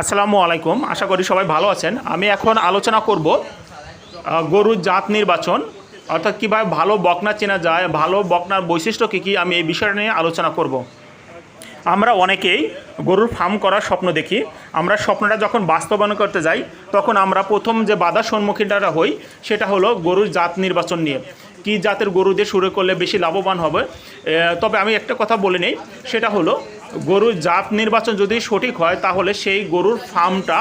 আসসালামু আলাইকুম, আশা করি সবাই ভালো আছেন। আমি এখন আলোচনা করব গরুর জাত নির্বাচন, অর্থাৎ কীভাবে ভালো বকনা চেনা যায়, ভালো বকনার বৈশিষ্ট্য কী কী, আমি এই বিষয়টা নিয়ে আলোচনা করব। আমরা অনেকেই গরুর ফার্ম করার স্বপ্ন দেখি। আমরা স্বপ্নটা যখন বাস্তবায়ন করতে যাই, তখন আমরা প্রথম যে বাধার সম্মুখীনটা হই, সেটা হলো গরুর জাত নির্বাচন নিয়ে। কী জাতের গরু দিয়ে শুরু করলে বেশি লাভবান হবে? তবে আমি একটা কথা বলে নেই, সেটা হলো গরুর জাত নির্বাচন যদি সঠিক হয়, তাহলে সেই গরুর ফার্মটা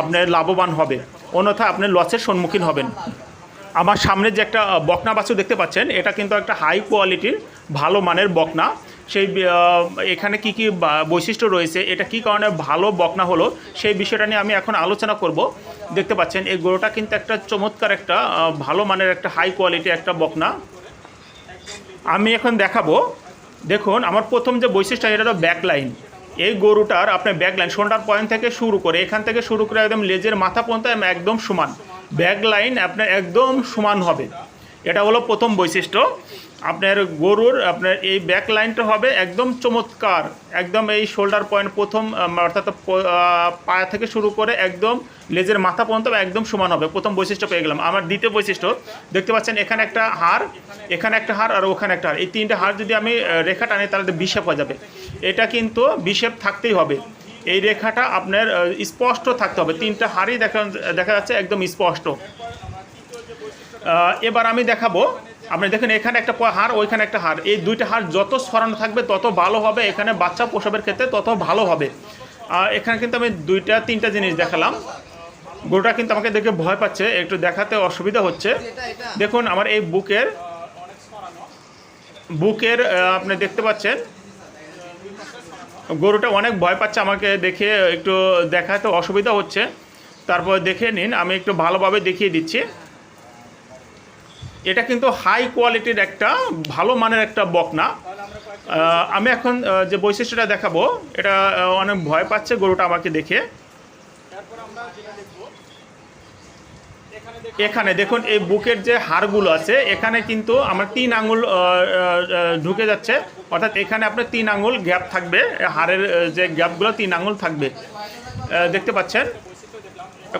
আপনার লাভবান হবে। অন্যথায় আপনি লসের সম্মুখীন হবেন। আমার সামনে যে একটা বকনা বাছুর দেখতে পাচ্ছেন, এটা কিন্তু একটা হাই কোয়ালিটির ভালো মানের বকনা। সেই এখানে কি কি বৈশিষ্ট্য রয়েছে, এটা কি কারণে ভালো বকনা হলো, সেই বিষয়টা নিয়ে আমি এখন আলোচনা করব। দেখতে পাচ্ছেন, এই গরুটা কিন্তু একটা চমৎকার একটা ভালো মানের একটা হাই কোয়ালিটি একটা বকনা। আমি এখন দেখাবো দেখুন, আমার প্রথম যে বৈশিষ্ট্য এটা হলো ব্যাক লাইন এই গরুটার, আপনার ব্যাক লাইন শোল্ডার পয়েন্ট থেকে শুরু করে, এখান থেকে শুরু করে একদম লেজের মাথা পর্যন্ত একদম সমান। ব্যাক লাইন আপনার একদম সমান হবে। এটা হলো প্রথম বৈশিষ্ট্য। আপনার গরুর, আপনার এই ব্যাক লাইনটা হবে একদম চমৎকার। একদম এই শোল্ডার পয়েন্ট প্রথম অর্থাৎ পায়া থেকে শুরু করে একদম লেজের মাথা পর্যন্ত একদম সমান হবে। প্রথম বৈশিষ্ট্য পেয়ে গেলাম। আমার দ্বিতীয় বৈশিষ্ট্য, দেখতে পাচ্ছেন এখানে একটা হাড়, এখানে একটা হাড় আর ওখানে একটা হাড়। এই তিনটে হাড় যদি আমি রেখা টানি তাহলে বিশেপ হয়ে যাবে। এটা কিন্তু বিশেপ থাকতেই হবে। এই রেখাটা আপনার স্পষ্ট থাকতে হবে। তিনটা হাড়ই দেখা দেখা যাচ্ছে একদম স্পষ্ট। এবার আমি দেখাবো আপনি দেখেন এখানে একটা হাড়, ওইখানে একটা হাড়। এই দুইটা হাড় যত সরানো থাকবে, তত ভালো হবে। এখানে বাচ্চা প্রসবের ক্ষেত্রে তত ভালো হবে। আর এখানে কিন্তু আমি দুইটা, তিনটা জিনিস দেখালাম। গরুটা কিন্তু আমাকে দেখে ভয় পাচ্ছে, একটু দেখাতে অসুবিধা হচ্ছে। দেখুন, আমার এই বুকের বুকের আপনি দেখতে পাচ্ছেন। গরুটা অনেক ভয় পাচ্ছে আমাকে দেখে, একটু দেখাতে অসুবিধা হচ্ছে। তারপর দেখে নিন, আমি একটু ভালোভাবে দেখিয়ে দিচ্ছি। এটা কিন্তু হাই কোয়ালিটির একটা ভালো মানের একটা বকনা। আমি এখন যে বৈশিষ্ট্যটা দেখাবো, এটা অনেক ভয় পাচ্ছে গরুটা আমাকে দেখে। এখানে দেখুন, এই বুকের যে হাড়গুলো আছে, এখানে কিন্তু আমার তিন আঙুল ঢুকে যাচ্ছে। অর্থাৎ এখানে আপনার তিন আঙুল গ্যাপ থাকবে হাড়ের যে গ্যাপগুলো তিন আঙুল থাকবে। দেখতে পাচ্ছেন?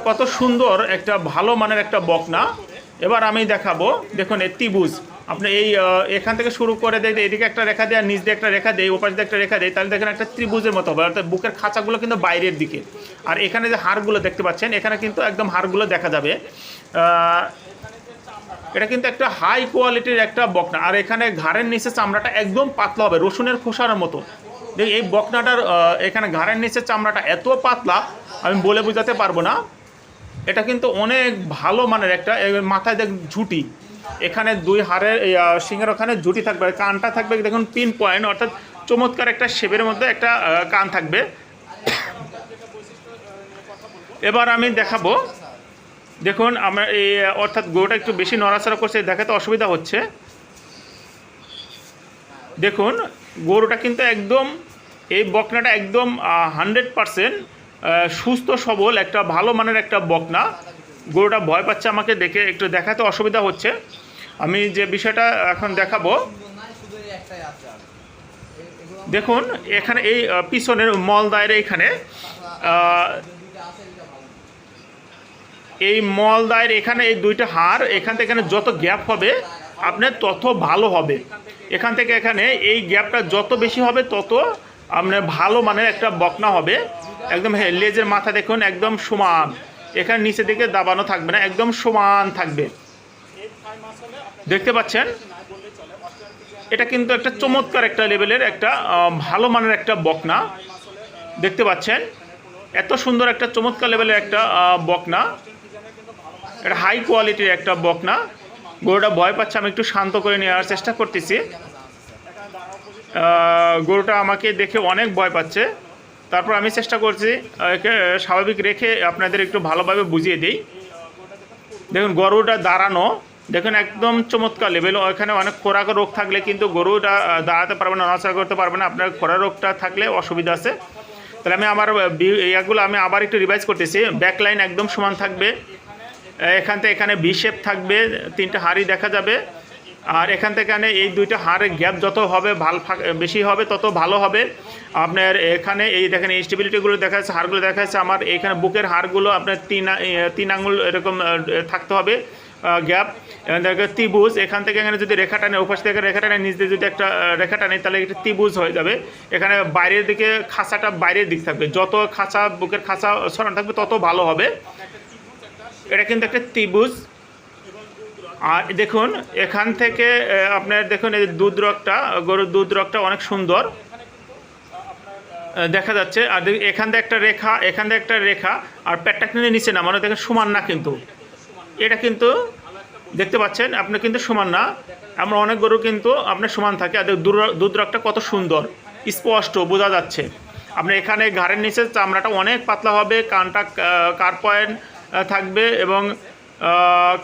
কত সুন্দর একটা, ভালো মানের একটা বকনা। এবার আমি দেখাবো, দেখুন, এই ত্রিভুজ। আপনি এই এখান থেকে শুরু করে দেয় এদিকে একটা রেখা দেয় আর নিচ দিয়ে একটা রেখা দেয় ওপাশ দিয়ে একটা রেখা দেয় তাহলে দেখেন একটা ত্রিভুজের মতো হবে, অর্থাৎ বুকের খাঁচাগুলো কিন্তু বাইরের দিকে। আর এখানে যে হাড়গুলো দেখতে পাচ্ছেন, এখানে কিন্তু একদম হাড়গুলো দেখা যাবে। এটা কিন্তু একটা হাই কোয়ালিটির একটা বকনা। আর এখানে ঘাড়ের নিচে চামড়াটা একদম পাতলা হবে, রসুনের খোসার মতো। দেখ, এই বকনাটার এখানে ঘাড়ের নিচে চামড়াটা এত পাতলা, আমি বলে বোঝাতে পারব না। এটা কিন্তু অনেক ভালো মানের একটা মাথায় দেখ, ঝুটি। এখানে দুই হাড়ের সিংহের ওখানে ঝুটি থাকবে, কানটা থাকবে, দেখুন পিন পয়েন্ট অর্থাৎ চমৎকার একটা শেপের মধ্যে একটা কান থাকবে। এবার আমি দেখাবো, দেখুন, আমার এই, অর্থাৎ গরুটা একটু বেশি নড়াচড়া করছে, দেখাতে অসুবিধা হচ্ছে। দেখুন, গরুটা কিন্তু একদম, এই বকনাটা একদম হান্ড্রেড পারসেন্ট সুস্থ, সবল, একটা ভালো মানের একটা বকনা। গরুটা ভয় পাচ্ছে আমাকে দেখে, একটু দেখাতে অসুবিধা হচ্ছে। আমি যে বিষয়টা এখন দেখাবো, দেখুন, এখানে এই পিছনের মল দায়ের এখানে এই মল দায়ের এখানে এই দুইটা হাড়, এখান থেকে এখানে যত গ্যাপ হবে আপনার তত ভালো হবে। এখান থেকে এখানে এই গ্যাপটা যত বেশি হবে, তত আপনার ভালো মানের একটা বকনা হবে। একদম হ্যাঁ, লেজের মাথা দেখুন একদম সমান। এখানে নিচে দিকে দাবানো থাকবে না একদম সমান থাকবে। দেখতে পাচ্ছেন? এটা কিন্তু একটা চমৎকার একটা লেভেলের একটা ভালো মানের একটা বকনা। দেখতে পাচ্ছেন? এত সুন্দর একটা চমৎকার লেভেলের একটা বকনা। এটা হাই কোয়ালিটির একটা বকনা। গরুটা ভয় পাচ্ছে আমি একটু শান্ত করে নেওয়ার চেষ্টা করতেছি। গরুটা আমাকে দেখে অনেক ভয় পাচ্ছে। তারপর আমি চেষ্টা করছি, একে স্বাভাবিক রেখে আপনাদের একটু ভালোভাবে বুঝিয়ে দিই। দেখুন, গরুটা দাঁড়ানো, দেখুন, একদম চমৎকার লেভেল ওখানে অনেক খোরাক রোগ থাকলে কিন্তু গরুটা দাঁড়াতে পারবে না, নড়াচড়া করতে পারবে না। আপনার খোরা রোগটা থাকলে অসুবিধা আছে। তাহলে আমি আমার ইয়াগুলো আমি আবার একটু রিভাইজ করতেছি। ব্যাক লাইন একদম সমান থাকবে। এখান থেকে এখানে ভি শেপ থাকবে, তিনটা হাড়ি দেখা যাবে। আর এখান থেকে এখানে এই দুইটা হাড়ের গ্যাপ যত হবে ভালো বেশি হবে, তত ভালো হবে। আপনার এখানে এই দেখেন স্টেবিলিটিগুলো দেখা যাচ্ছে হাড়গুলো দেখা যাচ্ছে আমার এখানে বুকের হাড়গুলো আপনার তিন তিন আঙুল এরকম থাকতে হবে গ্যাপ। দেখে ত্রিভুজ, এখান থেকে এখানে যদি রেখা টানে উপাস থেকে রেখা টানে দিয়ে যদি একটা রেখা টানে, তাহলে এটা ত্রিভুজ হয়ে যাবে। এখানে বাইরের দিকে খাঁচাটা বাইরের দিক থাকবে। যত খাঁচা, বুকের খাঁচা সরানো থাকবে, তত ভালো হবে। এটা কিন্তু একটা ত্রিভুজ। আর দেখুন, এখান থেকে আপনার দেখুন, এই দুধ রগটা, গরুর দুধ রগটা অনেক সুন্দর। দেখা যাচ্ছে, আর এখান থেকে একটা রেখা, এখান থেকে একটা রেখা, আর পেটটা কিন্তু নিচে না মানে দেখেন সমান না কিন্তু। এটা কিন্তু, দেখতে পাচ্ছেন, আপনি কিন্তু সমান না। আমরা অনেক গরু কিন্তু আপনার সমান থাকে, আর দুধ- রগটা কত সুন্দর। স্পষ্ট, বোঝা যাচ্ছে। আপনি এখানে ঘাড়ের নিচে চামড়াটা অনেক পাতলা হবে, কানটা কার পয়েন্ট থাকবে এবং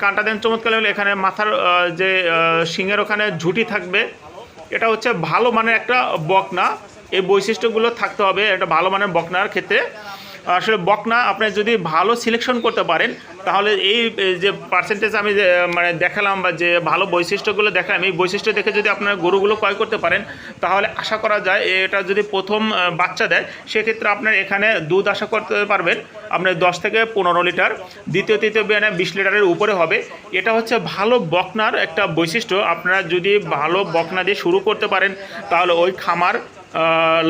কানটা দেন, চমৎকার হলে এখানে মাথার যে শিঙের ওখানে ঝুঁটি থাকবে। এটা হচ্ছে ভালো মানের একটা বকনা। এই বৈশিষ্ট্যগুলো থাকতে হবে। এটা ভালো মানের বকনার ক্ষেত্রে। আসলে বকনা, আপনি যদি ভালো সিলেকশন করতে পারেন, তাহলে এই যে পার্সেন্টেজ আমি মানে দেখালাম বা যে ভালো বৈশিষ্ট্যগুলো দেখালাম, এই বৈশিষ্ট্য দেখে যদি আপনার গরুগুলো ক্রয় করতে পারেন, তাহলে আশা করা যায় এটা যদি প্রথম বাচ্চা দেয়, সেক্ষেত্রে আপনার এখানে দুধ আশা করতে পারবেন, আপনার দশ থেকে পনেরো লিটার। দ্বিতীয়, তৃতীয় বিয়ানে বিশ লিটারের উপরে হবে। এটা হচ্ছে ভালো বকনার একটা বৈশিষ্ট্য। আপনারা যদি ভালো বকনা দিয়ে শুরু করতে পারেন, তাহলে ওই খামার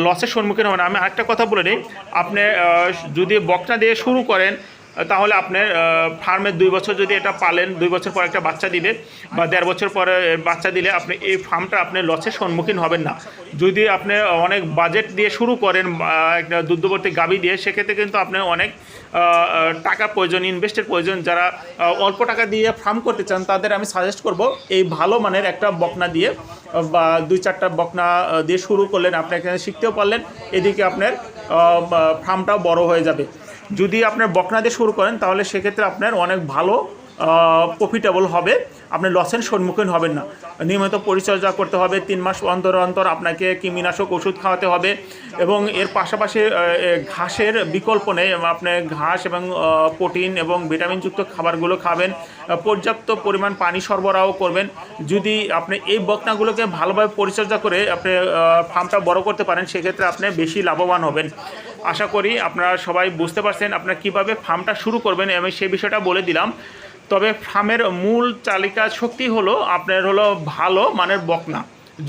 লসের সম্মুখীন হবেন। আমি আরেকটা কথা বলে নিই। আপনি যদি বকনা দিয়ে শুরু করেন তাহলে আপনার ফার্মে দুই বছর যদি এটা পালেন, দুই বছর পর একটা বাচ্চা দিবে, বা দেড় বছর পরে বাচ্চা দিলে আপনি এই ফার্মটা আপনি লসের সম্মুখীন হবেন না। যদি আপনি অনেক বাজেট দিয়ে শুরু করেন একটা দুগ্ধবর্তী গাবি দিয়ে, সেক্ষেত্রে কিন্তু আপনি অনেক টাকা প্রয়োজন ইনভেস্টের প্রয়োজন। যারা অল্প টাকা দিয়ে ফার্ম করতে চান, তাদের আমি সাজেস্ট করব, এই ভালো মানের একটা বকনা দিয়ে, বা দুই চারটা বকনা দিয়ে শুরু করলেন। আপনি এখানে শিখতেও পারলেন, এদিকে আপনার ফার্মটাও বড় হয়ে যাবে। যদি আপনার বকনা দিয়ে শুরু করেন, তাহলে সেক্ষেত্রে আপনার অনেক ভালো প্রফিটেবল হবে। আপনি লসের সম্মুখীন হবেন না। নিয়মিত পরিচর্যা করতে হবে, তিন মাস অন্তর অন্তর আপনাকে কৃমিনাশক ওষুধ খাওয়াতে হবে এবং এর পাশাপাশি ঘাসের বিকল্প নেই। আপনি ঘাস এবং প্রোটিন এবং ভিটামিনযুক্ত খাবারগুলো খাবেন পর্যাপ্ত পরিমাণ পানি সরবরাহ করবেন। যদি আপনি এই বকনাগুলোকে ভালোভাবে পরিচর্যা করে আপনি ফার্মটা বড় করতে পারেন, সেক্ষেত্রে আপনি বেশি লাভবান হবেন। আশা করি আপনারা সবাই বুঝতে পারছেন আপনারা কীভাবে ফার্মটা শুরু করবেন, আমি সেই বিষয়টা বলে দিলাম। তবে ফার্মের মূল চালিকা শক্তি হলো আপনার হলো ভালো মানের বকনা।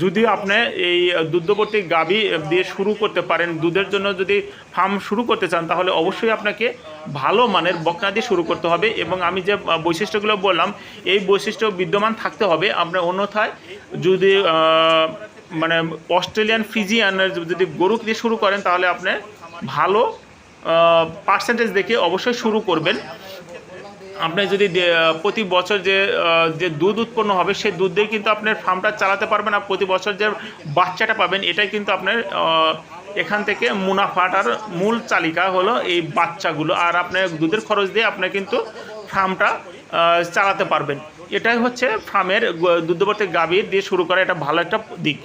যদি আপনি এই দুগ্ধবর্তী গাবি দিয়ে শুরু করতে পারেন, দুধের জন্য যদি ফার্ম শুরু করতে চান, তাহলে অবশ্যই আপনাকে ভালো মানের বকনা দিয়ে শুরু করতে হবে এবং আমি যে বৈশিষ্ট্যগুলো বললাম, এই বৈশিষ্ট্য বিদ্যমান থাকতে হবে। আপনার অন্যথায় যদি মানে অস্ট্রেলিয়ান ফিজিয়ানের যদি গরু দিয়ে শুরু করেন, তাহলে আপনি ভালো পার্সেন্টেজ দেখে অবশ্যই শুরু করবেন। আপনি যদি প্রতি বছর যে যে দুধ উৎপন্ন হবে, সেই দুধ দিয়ে কিন্তু আপনার ফার্মটা চালাতে পারবেন আর প্রতি বছর যে বাচ্চাটা পাবেন, এটাই কিন্তু আপনার এখান থেকে মুনাফাটার মূল চালিকা হলো এই বাচ্চাগুলো। আর আপনার দুধের খরচ দিয়ে আপনি কিন্তু ফার্মটা চালাতে পারবেন। এটাই হচ্ছে ফার্মের দুগ্ধবর্তী গাভীর দিয়ে শুরু করা এটা ভালো একটা দিক।